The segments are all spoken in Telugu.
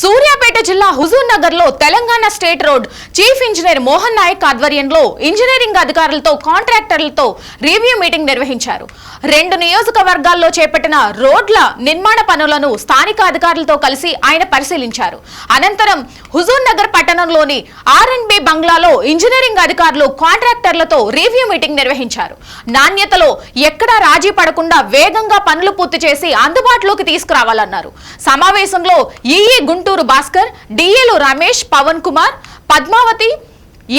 Suria సిద్దిపేట జిల్లా హుజూర్ నగర్లో Telangana state road chief engineer Mohan Naik ఆధ్వర్యంలో ఇంజనీరింగ్ అధికారులతో కాంట్రాక్టర్లతో రివ్యూ మీటింగ్ నిర్వహించారు. రెండు నియోజకవర్గాల్లో చేపట్టిన రోడ్ల నిర్మాణ పనులను స్థానిక అధికారులతో కలిసి ఆయన పరిశీలించారు. అనంతరం హుజూర్ నగర్ పట్టణంలోని ఆర్ అండ్ బి బంగ్లాలో ఇంజనీరింగ్ అధికారులు కాంట్రాక్టర్లతో రివ్యూ మీటింగ్ నిర్వహించారు. నాణ్యతలో ఎక్కడా రాజీ పడకుండా వేగంగా పనులు పూర్తి చేసి అందుబాటులోకి తీసుకురావాలన్నారు. సమావేశంలో ఈఈ గుంటూరు భాస్కర్ డిఏలు రమేష్ పవన్ కుమార్ పద్మావతి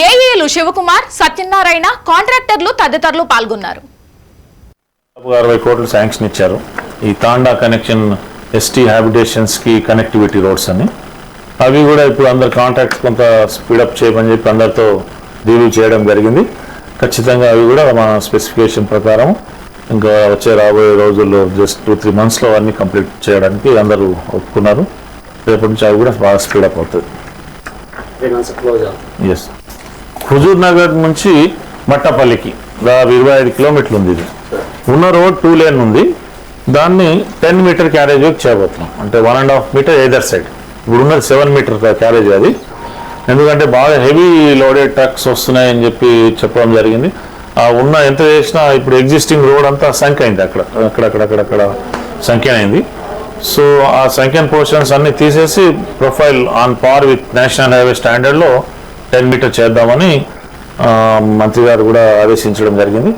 ఏఏలు శివకుమార్ సత్యనారాయణ కాంట్రాక్టర్లు తదితరులు పాల్గొన్నారు. అరవై కోట్లు శాంక్షన్ ఇచ్చారు. ఈ తాండా కనెక్షన్ ఎస్టీ హ్యాబిటేషన్స్కి కనెక్టివిటీ రోడ్స్ అని. అవి కూడా ఇప్పుడు అందరు కాంట్రాక్ట్ కొంత స్పీడప్ చేయమని చెప్పి అందరితో రివ్యూ చేయడం జరిగింది. ఖచ్చితంగా అవి కూడా మన స్పెసిఫికేషన్ ప్రకారం ఇంకా వచ్చే రాబోయే రోజుల్లో జస్ట్ టూ త్రీ మంత్స్లో అన్ని కంప్లీట్ చేయడానికి అందరూ ఒప్పుకున్నారు. రేపటి నుంచి అవి కూడా బాగా స్పీడప్ అవుతుంది ఎస్ హుజూర్ నగర్ నుంచి మట్టపల్లికి దాదాపు ఇరవై ఐదు కిలోమీటర్లు ఉంది ఇది. ఉన్న రోడ్ టూ లేన్ ఉంది. దాన్ని టెన్ మీటర్ క్యారేజ్ చేయబోతున్నాం అంటే one and half metre either side ఇప్పుడు ఉన్నది సెవెన్ మీటర్ క్యారేజ్ అది. ఎందుకంటే బాగా హెవీ లోడెడ్ ట్రక్స్ వస్తున్నాయని చెప్పి చెప్పడం జరిగింది. ఆ ఉన్న ఎంత చేసినా ఇప్పుడు ఎగ్జిస్టింగ్ రోడ్ అంతా సంఖ్య అయింది అక్కడ. అక్కడక్కడక్కడక్కడ సంఖ్య అయింది. సో ఆ సంఖ్యన్ పోర్షన్స్ అన్ని తీసేసి profile on par with national highway స్టాండర్డ్లో ten metre చేద్దామని మంత్రి గారు కూడా ఆదేశించడం జరిగింది.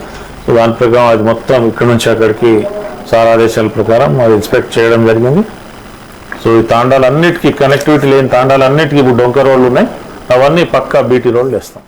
సో దాని ప్రకారం అది మొత్తం ఇక్కడ నుంచి అక్కడికి సార్ ఆదేశాల ప్రకారం అది ఇన్స్పెక్ట్ చేయడం జరిగింది. సో ఈ తాండాలన్నిటికీ కనెక్టివిటీ లేని తాండాలన్నిటికీ ఇప్పుడు డొంక రోడ్లు ఉన్నాయి. అవన్నీ పక్కా బీటీ రోడ్లు వేస్తాం.